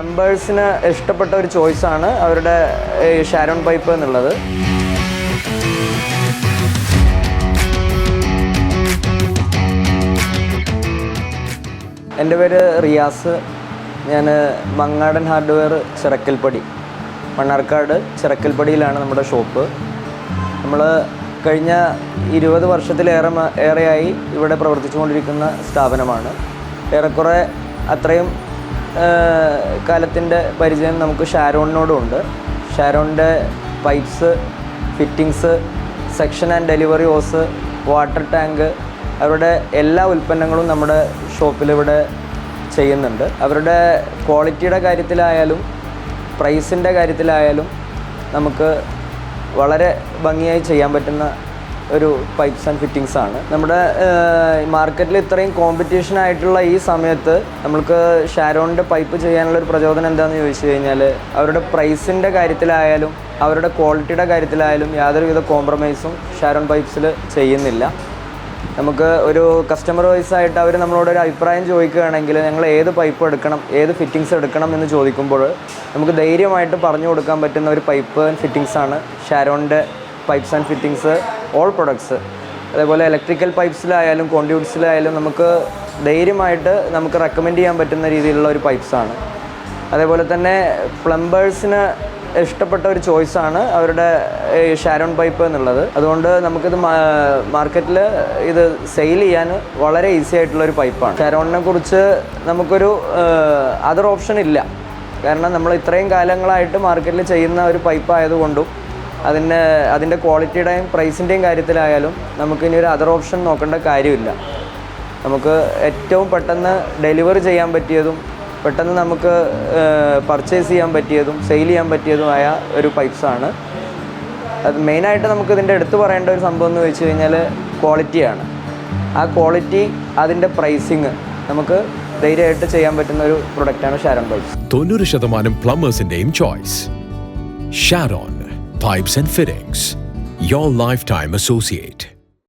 പ്ലംബേഴ്സിന് ഇഷ്ടപ്പെട്ട ഒരു ചോയ്സാണ് അവരുടെ ഷാരോൺ പൈപ്പ് എന്നുള്ളത്. എന്റെ പേര് റിയാസ്. ഞാൻ മങ്ങാടൻ ഹാർഡ്വെയർ ചിറക്കൽപ്പടി മണ്ണാർക്കാട് ചിറക്കൽപ്പടിയിലാണ് നമ്മുടെ ഷോപ്പ്. നമ്മൾ കഴിഞ്ഞ ഇരുപത് വർഷത്തിലേറെ ഏറെയായി ഇവിടെ പ്രവർത്തിച്ചുകൊണ്ടിരിക്കുന്ന സ്ഥാപനമാണ്. ഏറെക്കുറെ അത്രയും കാലത്തിന്റെ പരിചയം നമുക്ക് ഷാരോണിനോടും ഉണ്ട് ഷാരോണിന്റെ pipes fittings section and delivery hose water tank അവരുടെ എല്ലാ ഉൽപ്പന്നങ്ങളും നമ്മുടെ ഷോപ്പിൽ ഇവിടെ ചെയ്യുന്നുണ്ട്. അവരുടെ ക്വാളിറ്റിയുടെ കാര്യത്തിലായാലും പ്രൈസിന്റെ കാര്യത്തിലായാലും നമുക്ക് വളരെ ഭംഗിയായി ചെയ്യാൻ പറ്റുന്ന ഒരു പൈപ്സ് ആൻഡ് ഫിറ്റിങ്സ് ആണ്. നമ്മുടെ മാർക്കറ്റിൽ ഇത്രയും കോമ്പറ്റീഷൻ ആയിട്ടുള്ള ഈ സമയത്ത് നമ്മൾക്ക് ഷാരോണിന്റെ പൈപ്പ് ചെയ്യാനുള്ള ഒരു പ്രചോദനം എന്താണെന്ന് ചോദിച്ചു കഴിഞ്ഞാൽ അവരുടെ പ്രൈസിന്റെ കാര്യത്തിലായാലും അവരുടെ ക്വാളിറ്റിയുടെ കാര്യത്തിലായാലും യാതൊരുവിധ കോംപ്രമൈസും ഷാരോൺ പൈപ്സിൽ ചെയ്യുന്നില്ല. നമുക്ക് ഒരു കസ്റ്റമർ വൈസ് ആയിട്ട് അവർ നമ്മളോട് ഒരു അഭിപ്രായം ചോദിക്കുകയാണെങ്കിൽ ഞങ്ങൾ ഏത് പൈപ്പ് എടുക്കണം ഏത് ഫിറ്റിങ്സ് എടുക്കണം എന്ന് ചോദിക്കുമ്പോൾ നമുക്ക് ധൈര്യമായിട്ട് പറഞ്ഞു കൊടുക്കാൻ പറ്റുന്ന ഒരു പൈപ്പ് ആൻഡ് ഫിറ്റിങ്സ് ആണ് ഷാരോണിന്റെ pipes and fittings all products അതേപോലെ ഇലക്ട്രിക്കൽ പൈപ്സിലായാലും കോണ്ടിബ്യൂട്ട്സിലായാലും നമുക്ക് ധൈര്യമായിട്ട് നമുക്ക് റെക്കമെൻഡ് ചെയ്യാൻ പറ്റുന്ന രീതിയിലുള്ള ഒരു പൈപ്സാണ് അതേപോലെ തന്നെ പ്ലംബേഴ്സിന് ഇഷ്ടപ്പെട്ട ഒരു ചോയ്സാണ് അവരുടെ ഷാരോൺ പൈപ്പ് എന്നുള്ളത്. അതുകൊണ്ട് നമുക്കിത് മാർക്കറ്റിൽ ഇത് സെയിൽ ചെയ്യാൻ വളരെ ഈസി ആയിട്ടുള്ള ഒരു പൈപ്പാണ് ഷാരോണിനെ കുറിച്ച് നമുക്കൊരു അതർ ഓപ്ഷൻ ഇല്ല. കാരണം നമ്മൾ ഇത്രയും കാലങ്ങളായിട്ട് മാർക്കറ്റിൽ ചെയ്യുന്ന ഒരു പൈപ്പ് ആയതുകൊണ്ടും അതിന് അതിന്റെ ക്വാളിറ്റിയുടെയും പ്രൈസിന്റെയും കാര്യത്തിലായാലും നമുക്ക് ഇനി ഒരു അതർ ഓപ്ഷൻ നോക്കേണ്ട കാര്യമില്ല. നമുക്ക് ഏറ്റവും പെട്ടെന്ന് ഡെലിവറി ചെയ്യാൻ പറ്റിയതും പെട്ടെന്ന് നമുക്ക് പർച്ചേസ് ചെയ്യാൻ പറ്റിയതും സെയിൽ ചെയ്യാൻ പറ്റിയതുമായ ഒരു പൈപ്സാണ് അത് മെയിനായിട്ട് നമുക്ക് ഇതിന്റെ എടുത്തു പറയേണ്ട ഒരു സംഭവം എന്ന് വെച്ച് കഴിഞ്ഞാൽ ക്വാളിറ്റിയാണ് ആ ക്വാളിറ്റി അതിന്റെ പ്രൈസിങ് നമുക്ക് ധൈര്യമായിട്ട് ചെയ്യാൻ പറ്റുന്ന ഒരു പ്രൊഡക്റ്റാണ് ഷാരോൺ പൈപ്സ് തൊണ്ണൂറ് ശതമാനം പ്ലംബേഴ്സിന്റെയും choice Sharon pipes and fittings. Your lifetime associate.